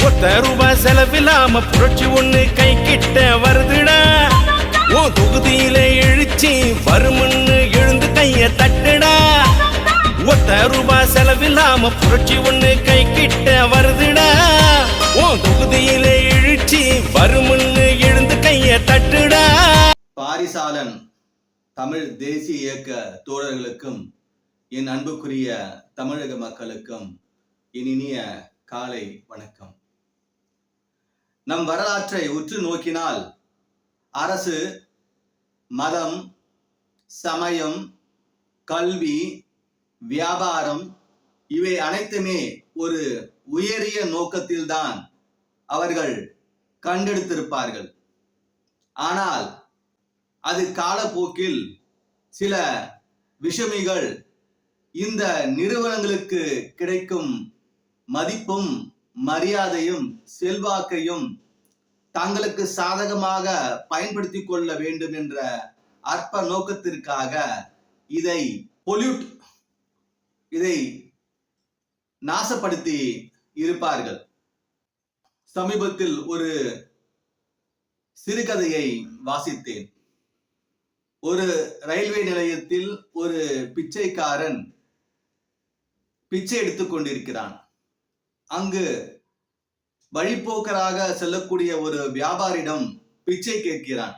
ஒத்த ரூபாய் செலவில்லாம புரட்சி ஒண்ணு கை கிட்ட வருதுடா. ஓ தொகுதியில எழுச்சி வருமுன்னு எழுந்து கைய தட்டுடா. ஒத்த ரூபாய் செலவில்லாம புரட்சி ஒண்ணு கை கிட்ட வருதுடா. ஓ தொகுதியில எழுச்சி வருமுன்னு எழுந்து கைய தட்டுடா. பாரிசாலன் தமிழ் தேசிய இயக்க தோழர்களுக்கும் என் அன்புக்குரிய தமிழக மக்களுக்கும் என் இனிய காலை வணக்கம். நம் வரலாற்றை உற்று நோக்கினால் அரசு மதம் சமயம் கல்வி வியாபாரம் இவை அனைத்துமே ஒரு உயரிய நோக்கத்தில்தான் அவர்கள் கண்டெடுத்திருப்பார்கள். ஆனால் அது காலப்போக்கில் சில விஷமிகள் இந்த நிறுவனங்களுக்கு கிடைக்கும் மதிப்பும் மரியாதையும் செல்வாக்கையும் தங்களுக்கு சாதகமாக பயன்படுத்திக் கொள்ள வேண்டும் என்ற அற்ப நோக்கத்திற்காக இதை பொல்யூட் இதை நாசப்படுத்தி இருப்பார்கள். சமீபத்தில் ஒரு சிறுகதையை வாசித்தேன். ஒரு ரயில்வே நிலையத்தில் ஒரு பிச்சைக்காரன் பிச்சை எடுத்துக் கொண்டிருக்கிறான். அங்கு வழிப்போக்கராக செல்லக்கூடிய ஒரு வியாபாரிடம் பிச்சை கேட்கிறான்.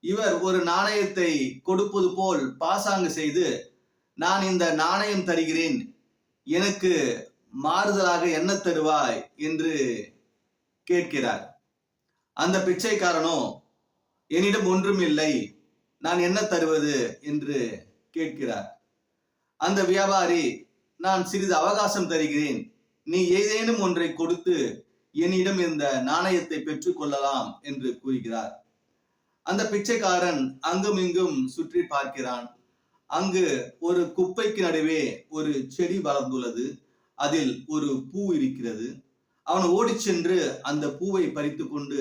இவர் ஒரு நாணயத்தை கொடுப்பது போல் பாசாங்கு செய்து நான் இந்த நாணயம் தருகிறேன். எனக்கு மாறுதலாக என்ன தருவாய்? என்று கேட்கிறார். அந்த பிச்சைக்காரனோ என்னிடம் ஒன்றும் இல்லை. நான் என்ன தருவது? என்று கேட்கிறார். அந்த வியாபாரி நான் சிறிது அவகாசம் தருகிறேன். நீ ஏதேனும் ஒன்றை கொடுத்து என்னிடம் இந்த நாணயத்தை பெற்றுக் கொள்ளலாம் என்று கூறுகிறார். அந்த பிச்சைக்காரன் அங்கும் இங்கும் சுற்றி பார்க்கிறான். அங்கு ஒரு குப்பைக்கு நடுவே ஒரு செடி வளர்ந்துள்ளது. அதில் ஒரு பூ இருக்கிறது. அவன் ஓடி சென்று அந்த பூவை பறித்து கொண்டு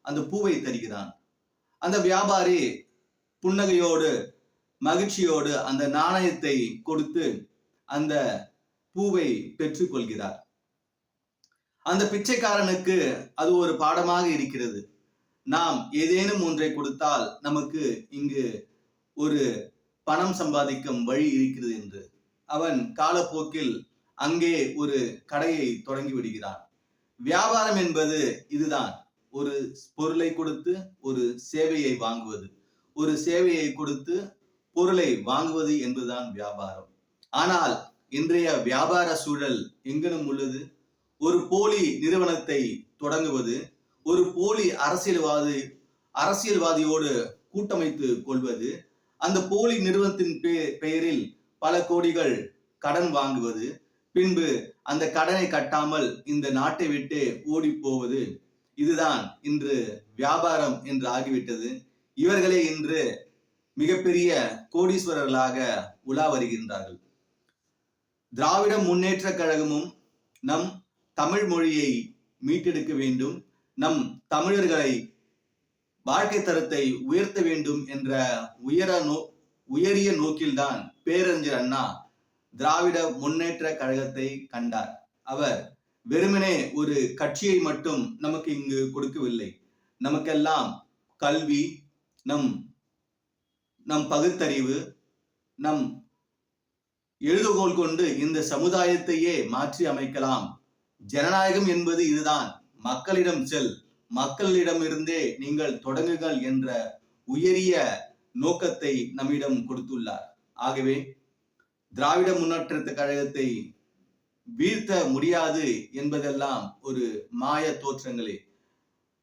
அந்த பூவை தருகிறான். அந்த வியாபாரி புன்னகையோடு மகிழ்ச்சியோடு அந்த நாணயத்தை கொடுத்து அந்த பூவை பெற்றுக்கொள்கிறார். அந்த பிச்சைக்காரனுக்கு அது ஒரு பாடமாக இருக்கிறது. நாம் ஏதேனும் ஒன்றை கொடுத்தால் நமக்கு இங்கு ஒரு பணம் சம்பாதிக்கும் வழி இருக்கிறது என்று. அவன் காலப்போக்கில் அங்கே ஒரு கடையை தொடங்கி விடுகிறான். வியாபாரம் என்பது இதுதான். ஒரு பொருளை கொடுத்து ஒரு சேவையை வாங்குவது. ஒரு சேவையை கொடுத்து பொருளை வாங்குவது என்பதுதான் வியாபாரம். ஆனால் இன்றைய வியாபார சூழல் எங்கனும் உள்ளது. ஒரு போலி நிறுவனத்தை தொடங்குவது ஒரு போலி அரசியல்வாதி அரசியல்வாதியோடு கூட்டமைத்து கொள்வது அந்த போலி நிறுவனத்தின் பெயரில் பல கோடிகள் கடன் வாங்குவது பின்பு அந்த கடனை கட்டாமல் இந்த நாட்டை விட்டு ஓடி போவது இதுதான் இன்று வியாபாரம் என்று ஆகிவிட்டது. இவர்களே இன்று மிகப்பெரிய கோடீஸ்வரர்களாக உலா வருகின்றார்கள். திராவிட முன்னேற்ற கழகமும் நம் தமிழ் மொழியை மீட்டெடுக்க வேண்டும். நம் தமிழர்களை வாழ்க்கை தரத்தை உயர்த்த வேண்டும் என்ற உயர நோ உயரிய நோக்கில்தான் பேரறிஞர் அண்ணா திராவிட முன்னேற்ற கழகத்தை கண்டார். அவர் வெறுமனே ஒரு கட்சியை மட்டும் நமக்கு இங்கு கொடுக்கவில்லை. நமக்கெல்லாம் கல்வி நம் நம் பகுத்தறிவு நம் எழுதுகோல் கொண்டு இந்த சமுதாயத்தையே மாற்றி அமைக்கலாம். ஜனநாயகம் என்பது இதுதான். மக்களிடம் செல் மக்களிடமிருந்தே நீங்கள் தொடங்குங்கள் என்ற உயரிய நோக்கத்தை நம்மிடம் கொடுத்துள்ளார். ஆகவே திராவிட முன்னேற்றத்த கழகத்தை வீழ்த்த முடியாது என்பதெல்லாம் ஒரு மாய தோற்றங்களே.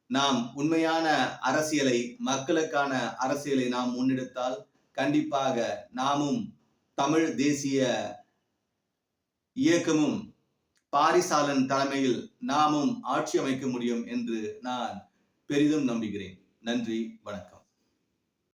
நாம் உண்மையான அரசியலை மக்களுக்கான அரசியலை நாம் முன்னெடுத்தால் கண்டிப்பாக நாமும் தமிழ் தேசிய இயக்கமும் பாரிசாலன் தலைமையில் நாமும் ஆட்சி அமைக்க முடியும் என்று நான் பெரிதும் நம்புகிறேன். நன்றி வணக்கம்.